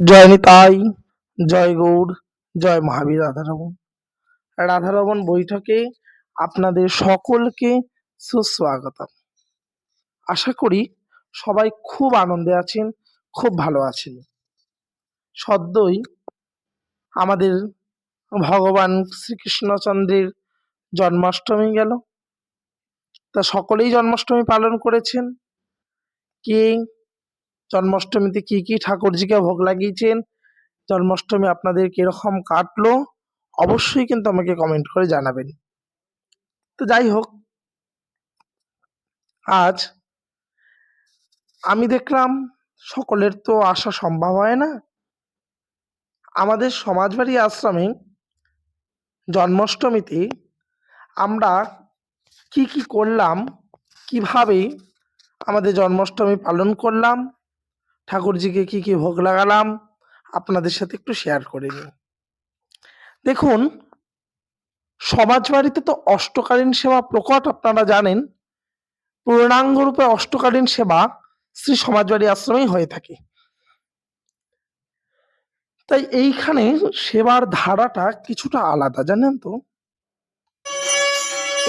জয় নিতাই, জয় গৌর জয় মহাবীর রাধারমন। রাধারমন বৈঠকে আপনাদের সকলকে সুস্বাগতম। আশা করি সবাই খুব আনন্দে আছেন, খুব ভালো আছেন। সদ্যই আমাদের ভগবান শ্রীকৃষ্ণচন্দ্রের জন্মাষ্টমী গেল। তা সকলেই জন্মাষ্টমী পালন করেছেন। কে জন্মাষ্টমীতে কি কি ঠাকুরজিকে ভোগ লাগিয়েছেন, জন্মাষ্টমী আপনাদের কীরকম কাটলো, অবশ্যই কিন্তু আমাকে কমেন্ট করে জানাবেন। তো যাই হোক, আজ আমি দেখলাম সকলের তো আসা সম্ভব হয় না। আমাদের সমাজবাড়ি আশ্রমে জন্মাষ্টমীতে আমরা কি কি করলাম, কীভাবে আমাদের জন্মাষ্টমী পালন করলাম ঠাকুরজিকে কি কি ভোগ লাগালাম, আপনাদের সাথে একটু শেয়ার করে নিই। দেখুন, সমাজবাড়িতে তো অষ্টকালীন সেবা প্রকট, আপনারা জানেন। পূর্ণাঙ্গ রূপে অষ্টকালীন সেবা শ্রী সমাজবাড়ি আশ্রমেই হয়ে থাকে। তাই এইখানে সেবার ধারাটা কিছুটা আলাদা, জানেন তো?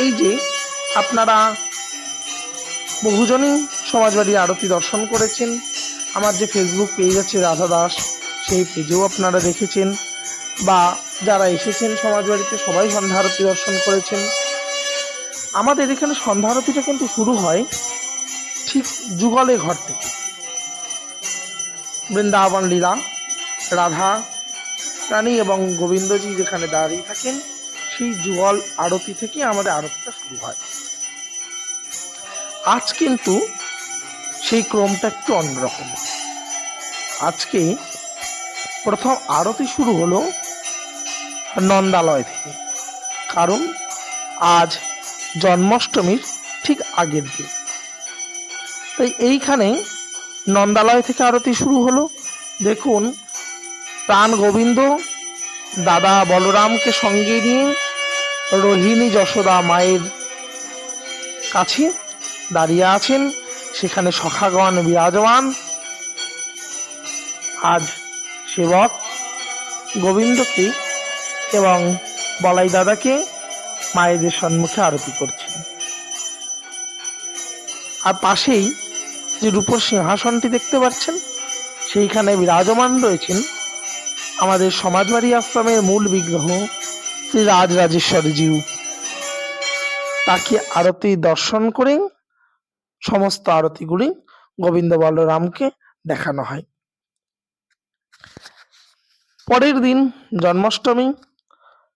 এই যে, আপনারা বহুজনই সমাজবাড়ি আরতি দর্শন করেছেন। আমার যে ফেসবুক পেজ আছে রাধা দাস, সেই পেজেও আপনারা দেখেছেন। বা যারা এসেছেন সমাজবাড়িতে সবাই সন্ধ্যা আরতি দর্শন করেছেন। আমাদের এখানে সন্ধ্যা আরতিটা কিন্তু শুরু হয় ঠিক যুগলে ঘর থেকে। বৃন্দাবন লীলা, রাধা, রানী এবং গোবিন্দজি যেখানে দাঁড়িয়ে থাকেন, সেই যুগল আরতি থেকে আমাদের আরতিটা শুরু হয়। আজ কিন্তু সেই ক্রমটা একটু অন্যরকম। আজকে প্রথম আরতি শুরু হলো নন্দালয় থেকে। কারণ আজ জন্মাষ্টমীর ঠিক আগের দিন। তাই এইখানে নন্দালয় থেকে আরতি শুরু হলো। দেখুন, প্রাণ গোবিন্দ, দাদা বলরামকে সঙ্গে নিয়ে রোহিণী যশোদা মায়ের কাছে দাঁড়িয়ে আছেন। সেখানে সখাগণ বিরাজমান। আজ সেবক গোবিন্দকে এবং বলাই দাদাকে মায়েদের সম্মুখে আরতি করছেন। আর পাশেই যে রূপর সিংহাসনটি দেখতে পাচ্ছেন, সেইখানে বিরাজমান রয়েছেন আমাদের সমাজবাড়ি আশ্রমের মূল বিগ্রহ শ্রী রাজরাজেশ্বরীজিউ তাকে আরতি দর্শন করে সমস্ত আরতিগুলি গোবিন্দ বলরামকে দেখানো হয়। পরের দিন জন্মাষ্টমী,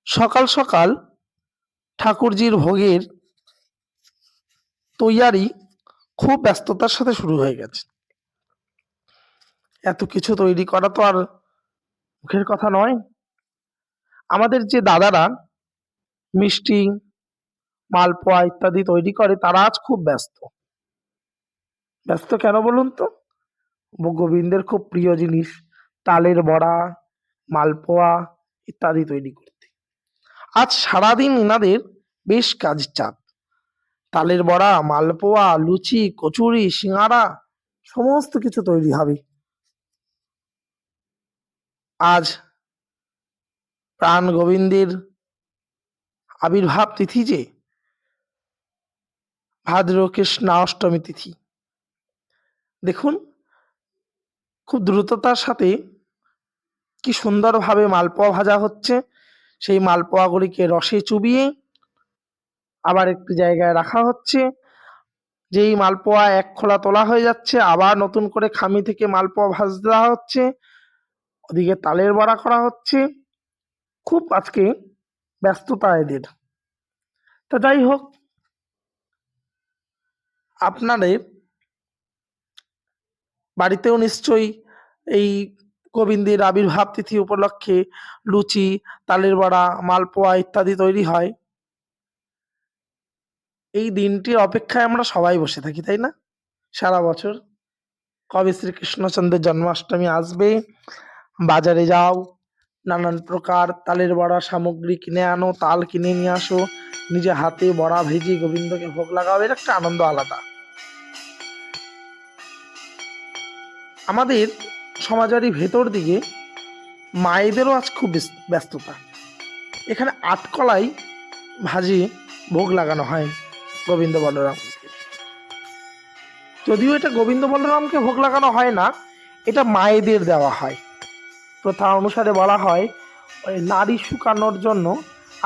সকাল সকাল ঠাকুরজির ভোগের তৈয়ারি খুব ব্যস্ততার সাথে শুরু হয়ে গেছে। এত কিছু তৈরি করা তো আর মুখের কথা নয়। আমাদের যে দাদারা মিষ্টি, মালপোয়া ইত্যাদি তৈরি করে, তারা আজ খুব ব্যস্ত। ব্যস্ত কেন বলুন তো? গোবিন্দের খুব প্রিয় জিনিস, তালের বড়া, মালপোয়া ইত্যাদি তৈরি করতে। আজ সারাদিন ইনাদের বেশ কাজ চাপ। তালের বড়া, মালপোয়া, লুচি, কচুরি সিঙ্গারা সমস্ত কিছু তৈরি হবে। আজ প্রাণ গোবিন্দের আবির্ভাব তিথি যে ভাদ্র কৃষ্ণ অষ্টমী তিথি। দেখুন, খুব দ্রুততার সাথে কি সুন্দরভাবে মালপোয়া ভাজা হচ্ছে। সেই মালপোয়াগুলিকে রসে চুবিয়ে আবার একটি জায়গায় রাখা হচ্ছে। যেই মালপোয়া এক খোলা তোলা হয়ে যাচ্ছে, আবার নতুন করে খামি থেকে মালপোয়া দেওয়া হচ্ছে। ওদিকে তালের বড়া করা হচ্ছে। খুব আজকে ব্যস্ততা এদের। তা যাই হোক, আপনাদের বাড়িতেও নিশ্চয়ই এই গোবিন্দের আবির্ভাব তিথি উপলক্ষে লুচি, তালের বড়া, মালপোয়া ইত্যাদি তৈরি হয়। এই দিনটির অপেক্ষায় আমরা সবাই বসে থাকি, তাই না? সারা বছর কবে শ্রীকৃষ্ণচন্দ্রের জন্মাষ্টমী আসবে? বাজারে যাও, নানান প্রকার তালের বড়া সামগ্রী কিনে আনো, তাল কিনে নিয়ে আসো, নিজে হাতে বড়া ভেজে গোবিন্দকে ভোগ লাগাও, এর একটা আনন্দ আলাদা। আমাদের সমাজেরই ভেতর দিকে মায়েদেরও আজ খুব ব্যস্ততা। এখানে আটকলাই ভাজি ভোগ লাগানো হয় গোবিন্দ বলরাম যদিও এটা গোবিন্দ বলরামকে ভোগ লাগানো হয় না, এটা মায়েদের দেওয়া হয়। প্রথা অনুসারে বলা হয়, ওই নারী শুকানোর জন্য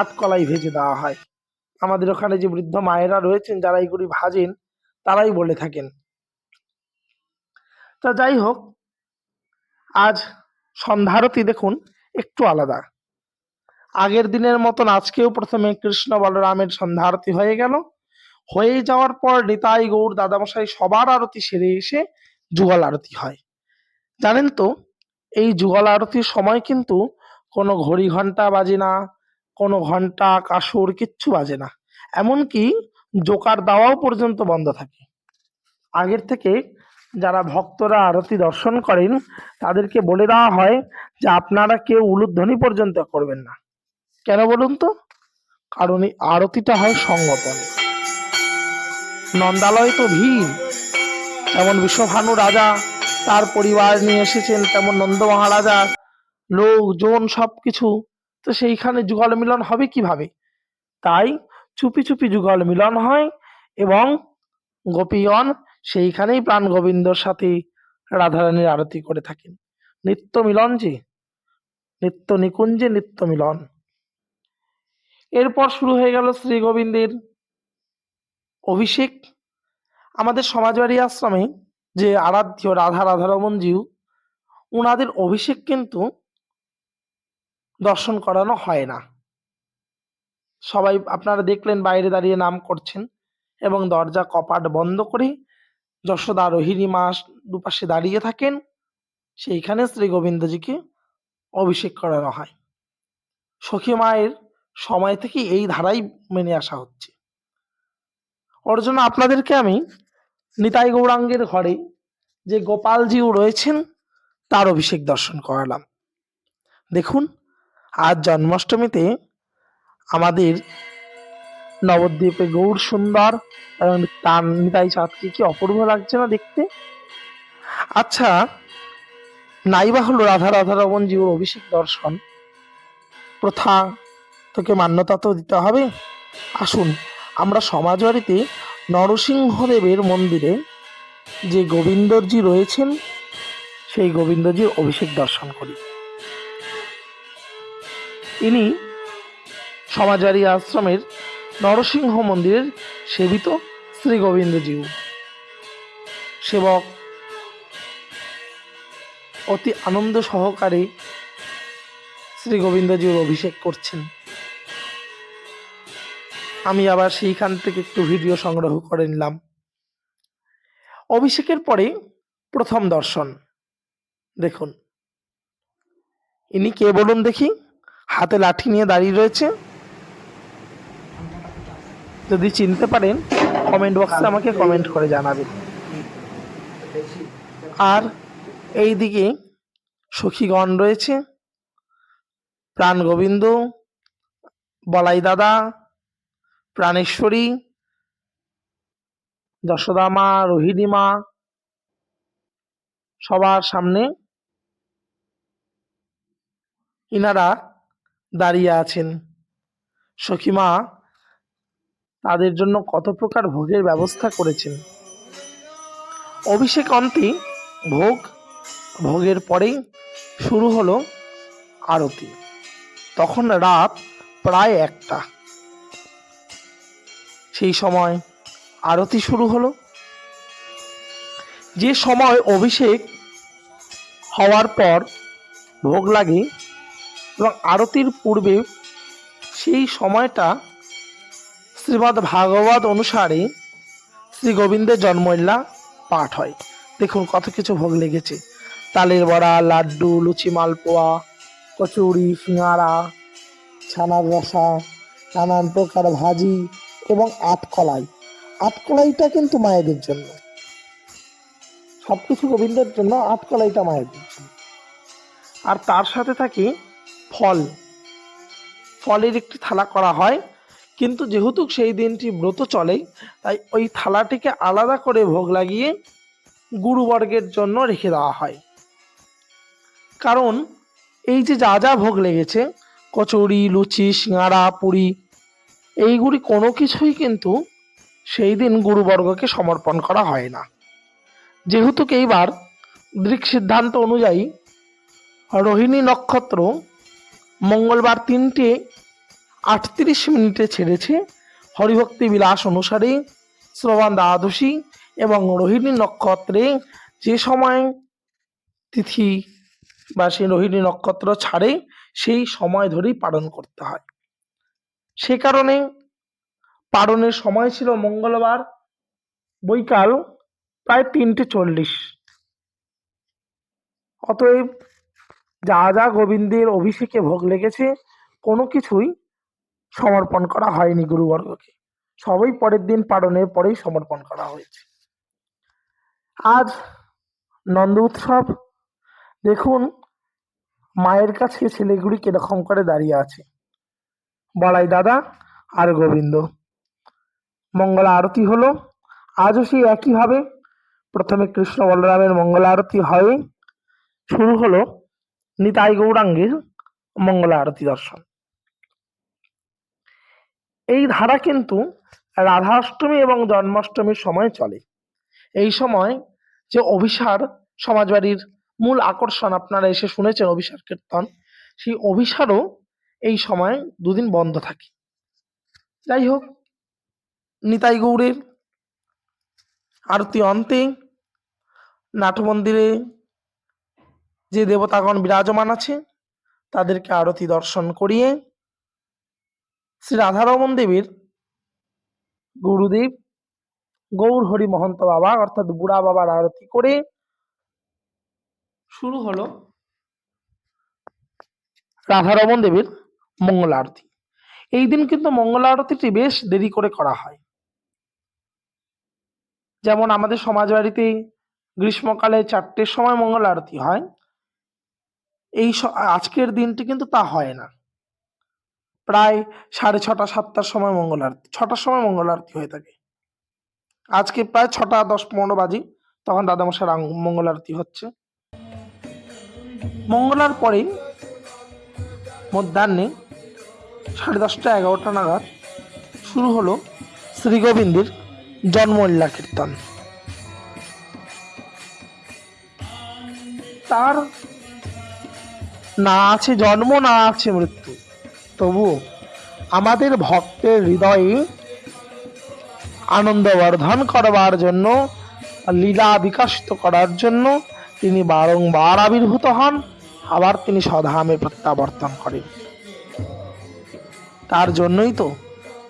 আটকলাই ভেজে দেওয়া হয়। আমাদের ওখানে যে বৃদ্ধ মায়েরা রয়েছেন যারা এইগুলি ভাজেন, তারাই বলে থাকেন। তা যাই হোক, আজ সন্ধ্যারতি দেখুন, একটু আলাদা। আগের দিনের মতন আজকেও প্রথমে কৃষ্ণ বলরামের সন্ধ্যা আরতি হয়ে গেল। হয়ে যাওয়ার পর নিতাই গৌর দাদামশাই সবার আরতি সেরে এসে যুগল আরতি হয়। জানেন তো, এই যুগল আরতির সময় কিন্তু কোনো ঘড়ি ঘণ্টা বাজে না, কোনো ঘণ্টা কাসর কিচ্ছু বাজে না। এমনকি জোকার দাওয়াও পর্যন্ত বন্ধ থাকে। আগের থেকে যারা ভক্তরা আরতি দর্শন করেন, তাদেরকে বলে দেওয়া হয় যে আপনারা কেউ উলুধ্বনি পর্যন্ত করবেন না। কেন বলুন তো? কারণ এই আরতিটা হয় সঙ্গপনে নন্দালয় তো ভিড়। যেমন বিশ্বভানু রাজা, তার পরিবার নিয়ে এসেছেন, তেমন নন্দ মহারাজা, লোকজন সব কিছু তো সেইখানে যুগল মিলন হবে কীভাবে? তাই চুপি চুপি যুগল মিলন হয় এবং গোপীগণ সেইখানেই প্রাণ গোবিন্দর সাথে রাধারানীর আরতি করে থাকেন। নিত্য মিলন যে নিত্য নিকুঞ্জে নিত্য মিলন। এরপর শুরু হয়ে গেল শ্রী গোবিন্দের অভিষেক। আমাদের সমাজবাড়ি আশ্রমে যে আরাধ্য রাধা রাধারমন জিউ ওনাদের অভিষেক কিন্তু দর্শন করানো হয় না। সবাই আপনারা দেখলেন বাইরে দাঁড়িয়ে নাম করছেন এবং দরজা কপাট বন্ধ করে যশোদা রোহিণী মা দুপাশে দাঁড়িয়ে থাকেন। সেইখানে শ্রী গোবিন্দজিকে অভিষেক করানো হয়। সখী মায়ের সময় থেকে এই ধারাই মেনে আসা হচ্ছে। ওর জন্য আপনাদেরকে আমি নিতাই গৌরাঙ্গের ঘরে যে গোপালজিও রয়েছেন, তার অভিষেক দর্শন করালাম। দেখুন, আজ জন্মাষ্টমীতে আমাদের নবদ্বীপে গৌর সুন্দর এবং তার নিতাই চাঁদকে কি অপূর্ব লাগছে না দেখতে? আচ্ছা নাইবা হলো রাধা রাধা রমন জীবর অভিষেক দর্শন। প্রথা তোকে মান্যতা তো দিতে হবে। আসুন, আমরা সমাজবাড়িতে নরসিংহদেবের মন্দিরে যে গোবিন্দজি রয়েছেন, সেই গোবিন্দজির অভিষেক দর্শন করি। ইনি সমাজবাড়ি আশ্রমের নরসিংহ মন্দিরের সেবিত শ্রী গোবিন্দজিউ সেবক অতি আনন্দ সহকারে শ্রী গোবিন্দজির অভিষেক করছেন। আমি আবার সেইখান থেকে একটু ভিডিও সংগ্রহ করে নিলাম। অভিষেকের পরে প্রথম দর্শন। দেখুন। ইনি কে বলুন দেখি? হাতে লাঠি নিয়ে দাঁড়িয়ে রয়েছে। যদি চিনতে পারেন কমেন্ট বক্সে আমাকে কমেন্ট করে জানাবেন। আর এই দিকে সখীগণ রয়েছে, প্রাণ গোবিন্দ, বলাই দাদা, প্রাণেশ্বরী, যশোদা মা, রোহিণী মা, সবার সামনে ইনারা দাঁড়িয়ে আছেন। সখীমা তাদের জন্য কত প্রকার ভোগের ব্যবস্থা করেছেন। অভিষেক অন্তে, ভোগ, ভোগের পরেই শুরু হলো আরতি। তখন রাত প্রায় একটা। সেই সময় আরতি শুরু হলো। যে সময় অভিষেক হওয়ার পর ভোগ লাগে এবং আরতির পূর্বে সেই সময়টা শ্রীমদ্ ভাগবত অনুসারে শ্রী গোবিন্দের জন্মইল্লা পাঠ হয়। দেখুন কত কিছু ভোগ লেগেছে। তালের বড়া, লাড্ডু, লুচি, মালপোয়া, কচুরি, সিঙ্গারা, ছানার রসা, নানান প্রকার ভাজি এবং আটকলাই আটকলাইটা কিন্তু মায়েদের জন্য। সব কিছু গোবিন্দের জন্য আটকলাইটা মায়েদের জন্য। আর তার সাথে থাকে ফল। ফলের একটি থালা করা হয়। কিন্তু যেহেতু সেই দিনটি ব্রত চলে, তাই ওই থালাটিকে আলাদা করে ভোগ লাগিয়ে গুরুবর্গের জন্য রেখে দেওয়া হয়। কারণ এই যে যা যা ভোগ লেগেছে, কচুরি, লুচি সিঙাড়া পুরি, এইগুলি কোনো কিছুই কিন্তু সেই দিন গুরুবর্গকে সমর্পণ করা হয় না। যেহেতু এইবার দৃক সিদ্ধান্ত অনুযায়ী রোহিণী নক্ষত্র মঙ্গলবার তিনটে আটত্রিশ মিনিটে ছেড়েছে হরিভক্তি বিলাস অনুসারে শ্রবণ দ্বাদশী এবং রোহিণী নক্ষত্রে যে সময় তিথি বা সেই রোহিণী নক্ষত্র ছাড়ে, সেই সময় ধরেই পালন করতে হয়। সে কারণে পালনের সময় ছিল মঙ্গলবার, বৈকাল প্রায় তিনটে চল্লিশ। অতএব যা যা গোবিন্দের অভিষেকে ভোগ লেগেছে, কোনো কিছুই সমর্পণ করা হয়নি গুরুবর্গকে। সবই পরের দিন পালনের পরেই সমর্পণ করা হয়েছে। আজ নন্দ উৎসব, দেখুন মায়ের কাছে ছেলেগুলি কীরকম করে দাঁড়িয়ে আছে। বলাই দাদা আর গোবিন্দ, মঙ্গল আরতি হলো, আজও সেই একইভাবে। প্রথমে কৃষ্ণ বলরামের মঙ্গল আরতি হয় শুরু হলো নিতাই গৌরাঙ্গের মঙ্গল আরতি দর্শন। এই ধারা কিন্তু রাধাষ্টমী এবং জন্মাষ্টমীর সময় চলে। এই সময় যে অভিসার সমাজবাড়ির মূল আকর্ষণ, আপনারা এসে শুনেছেন অভিসার কীর্তন, সেই অভিসারও এই সময় দুদিন বন্ধ থাকে। যাই হোক, নিতাই গৌড়ের আরতি অন্তে নাটমন্দিরে যে দেবতাগণ বিরাজমান আছে, তাদেরকে আরতি দর্শন করিয়ে শ্রী রাধারমন দেবীর গুরুদেব গৌর হরি মহন্ত বাবা, অর্থাৎ বুড়া বাবার আরতি করে শুরু হলো রাধারমন দেবীর মঙ্গল আরতি। এই দিন কিন্তু মঙ্গল আরতিটি বেশ দেরি করে করা হয়। যেমন আমাদের সমাজ বাড়িতে গ্রীষ্মকালে চারটের সময় মঙ্গল আরতি হয়, এই আজকের দিনটি কিন্তু তা হয় না। প্রায় সাড়ে ছটা, সাতটার সময় মঙ্গল আরতি ছটার সময় মঙ্গল আরতি হয়ে থাকে। আজকে প্রায় ছটা, দশ, পনেরো বাজে, তখন দাদামশার মঙ্গল আরতি হচ্ছে। মঙ্গলার পরে মধ্যাহ্নে সাড়ে দশটা, এগারোটা নাগাদ শুরু হলো শ্রী গোবিন্দের জন্মলীলা কীর্তন। তার না আছে জন্ম, না আছে মৃত্যু। তবু আমাদের ভক্তের হৃদয়ে আনন্দবর্ধন করবার জন্য, লীলা বিকশিত করার জন্য তিনি বারংবার আবির্ভূত হন, আবার তিনি স্বধামে প্রত্যাবর্তন করেন। তার জন্যই তো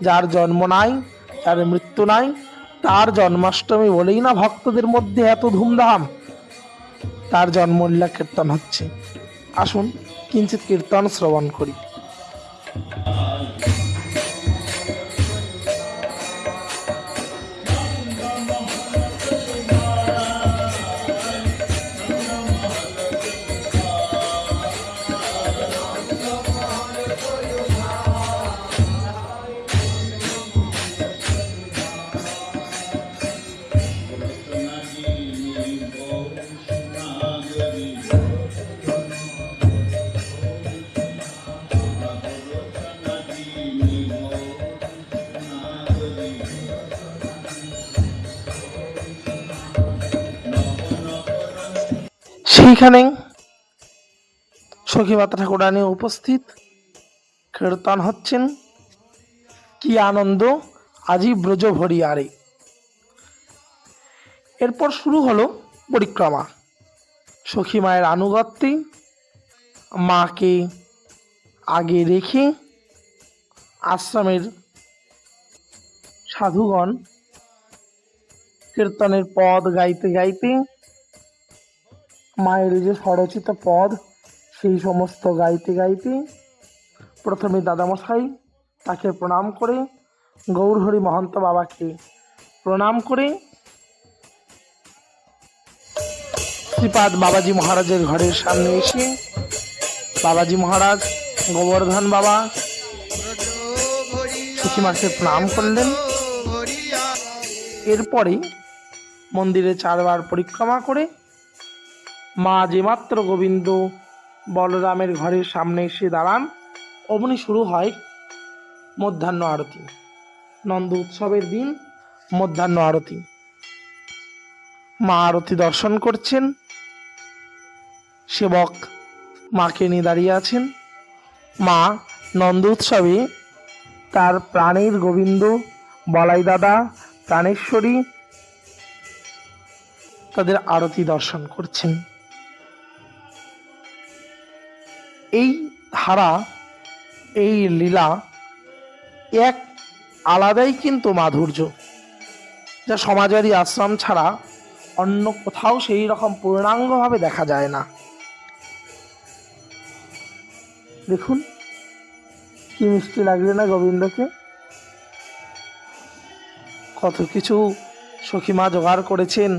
যার জন্ম নাই, যার মৃত্যু নাই, তার জন্মাষ্টমী বলেই না ভক্তদের মধ্যে এত ধুমধাম। তার জন্মলীলা কীর্তন হচ্ছে। আসুন কিঞ্চিত কীর্তন শ্রবণ করি। Amen. সেইখানে সখীমাতা ঠাকুরানী উপস্থিত। কীর্তন হচ্ছেন। কি আনন্দ, আজি ব্রজ ভরিয়ারে এরপর শুরু হলো পরিক্রমা। সখী মায়ের আনুগত্যে মাকে আগে রেখে আশ্রমের সাধুগণ কীর্তনের পদ গাইতে গাইতে মায়ের যে স্বরচিত পদ, সেই সমস্ত গাইতে গাইতে প্রথমে দাদামশাই তাকে প্রণাম করে গৌরহরি মহন্ত বাবাকে প্রণাম করে শ্রীপাদ বাবাজি মহারাজের ঘরের সামনে এসে বাবাজি মহারাজ, গোবর্ধন বাবা সখীমাকে প্রণাম করলেন। এরপরে মন্দিরে চারবার পরিক্রমা করে মা যে মাত্র গোবিন্দ বলরামের ঘরের সামনে এসে দাঁড়ান। অমনি শুরু হয় মধ্যাহ্ন আরতি। নন্দ উৎসবের দিন, মধ্যাহ্ন আরতি। মা আরতি দর্শন করছেন। সেবক মাকে নিয়ে দাঁড়িয়ে আছেন। মা নন্দ উৎসবে তার প্রাণের গোবিন্দ বলাই দাদা প্রাণেশ্বরী তাদের আরতি দর্শন করছেন। এই ধারা, এই লীলা এক আলাদাই কিন্তু মাধুর্য, যা সমাজেরই আশ্রম ছাড়া অন্য কোথাও সেই রকম পূর্ণাঙ্গভাবে দেখা যায় না। দেখুন, কি মিষ্টি লাগবে না গোবিন্দকে? কত কিছু সখীমা জোগাড় করেছেন।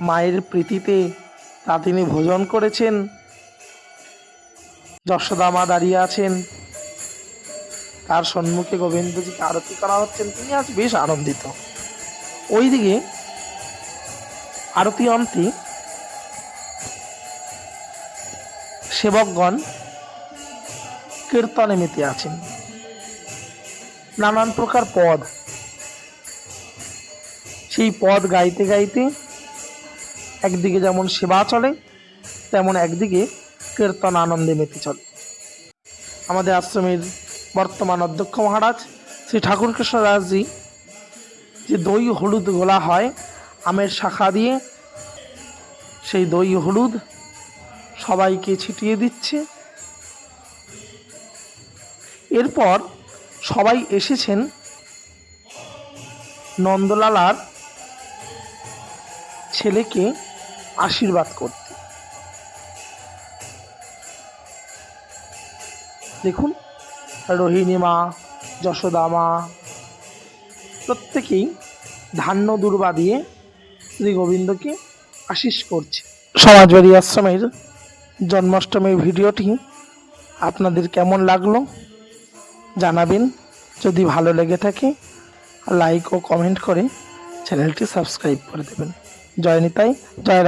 মায়ের প্রীতিতে তা তিনি ভোজন করেছেন। যশোদা মা দাঁড়িয়ে আছেন। তার সম্মুখে গোবিন্দজিকে আরতি করা হচ্ছেন। তিনি আজ বেশ আনন্দিত। ওইদিকে আরতি অন্তে সেবকগণ কীর্তনে মেতে আছেন। নানান প্রকার পদ। সেই পদ গাইতে গাইতে একদিকে যেমন সেবা চলে, তেমন একদিকে কীর্তন আনন্দে মেতে চলে। আমাদের আশ্রমের বর্তমান অধ্যক্ষ মহারাজ শ্রী ঠাকুর কৃষ্ণ দাসজি যে দই হলুদ গোলা হয়, আমের শাখা দিয়ে সেই দই হলুদ সবাইকে ছিটিয়ে দিচ্ছে। এরপর সবাই এসেছেন নন্দলালার ছেলেকে আশীর্বাদ করতে। দেখুন, রোহিণী মা, যশোদা মা, প্রত্যেকেই ধান্য দুর্বা দিয়ে শ্রী গোবিন্দকে আশিস করছে। সমাজবাড়ি আশ্রমের জন্মাষ্টমীর ভিডিওটি আপনাদের কেমন লাগল জানাবেন। যদি ভালো লেগে থাকে, লাইক ও কমেন্ট করে চ্যানেলটি সাবস্ক্রাইব করে দেবেন। জয় নিতাই, জয়